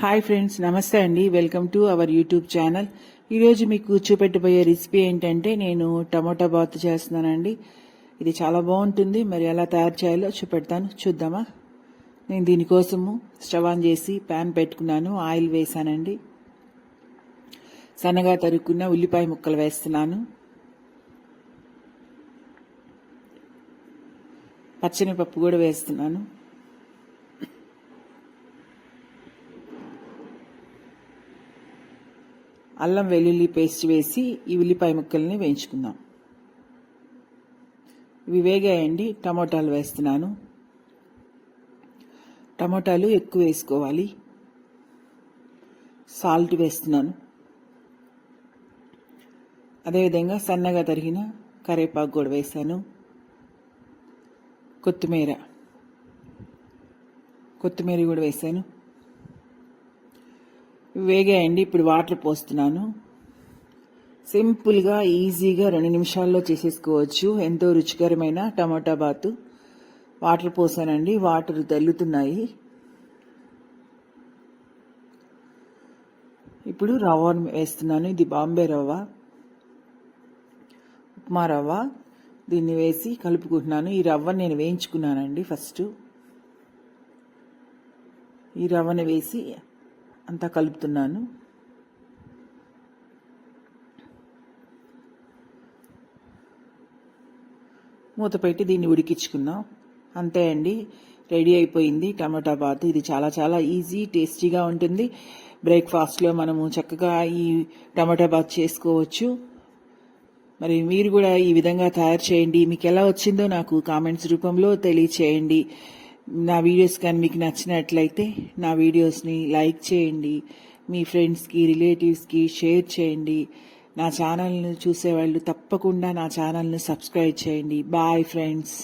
Hi friends నమస్తే అండి. Welcome to our YouTube channel. ఈరోజు మీకు చూపెట్టబోయే రెసిపీ ఏంటంటే నేను టమోటా బాత్ చేస్తున్నానండి. ఇది చాలా బాగుంటుంది. మరి ఎలా తయారు చేయాలో చూపెడతాను. చూద్దామా? నేను దీనికోసము స్టవ్ ఆన్ చేసి ప్యాన్ పెట్టుకున్నాను. ఆయిల్ వేసానండి. సన్నగా తరుక్కున్న ఉల్లిపాయ ముక్కలు వేస్తున్నాను. పచ్చని పప్పు కూడా వేస్తున్నాను. అల్లం వెల్లుల్లి పేస్ట్ వేసి ఈ ఉల్లిపాయ ముక్కల్ని వేయించుకుందాం. ఇవి వేగాయండి. టమోటాలు వేస్తున్నాను. టమోటాలు ఎక్కువ వేసుకోవాలి. సాల్ట్ వేస్తున్నాను. అదేవిధంగా సన్నగా తరిగిన కరేపాకు కూడా వేసాను కొత్తిమీర. కొత్తిమీర కూడా వేసాను వేగాయండి ఇప్పుడు వాటర్ పోస్తున్నాను. సింపుల్గా ఈజీగా రెండు నిమిషాల్లో చేసేసుకోవచ్చు. ఎంతో రుచికరమైన టమాటా బాతు. వాటర్ పోసానండి వాటర్ తల్లుతున్నాయి. ఇప్పుడు రవ్వ వేస్తున్నాను ఇది బాంబే రవ్వ. ఉప్మా రవ్వ. దీన్ని వేసి కలుపుకుంటున్నాను. ఈ రవ్వ నేను వేయించుకున్నానండి ఫస్ట్. ఈ రవ్వని వేసి అంతా కలుపుతున్నాను. మూత పెట్టి దీన్ని ఉడికించుకుందాం. అంతే అండి రెడీ అయిపోయింది టమాటా బాత్. ఇది చాలా చాలా ఈజీ టేస్టీగా ఉంటుంది. బ్రేక్ఫాస్ట్లో మనము చక్కగా ఈ టమాటా బాత్ చేసుకోవచ్చు. మరి మీరు కూడా ఈ విధంగా తయారు చేయండి. మీకు ఎలా వచ్చిందో నాకు కామెంట్స్ రూపంలో తెలియచేయండి. నా వీడియోస్ కానీ మీకు నచ్చినట్లయితే నా వీడియోస్ని లైక్ చేయండి. మీ ఫ్రెండ్స్కి రిలేటివ్స్కి షేర్ చేయండి. నా ఛానల్ను చూసేవాళ్ళు తప్పకుండా నా ఛానల్ను సబ్స్క్రైబ్ చేయండి. Bye friends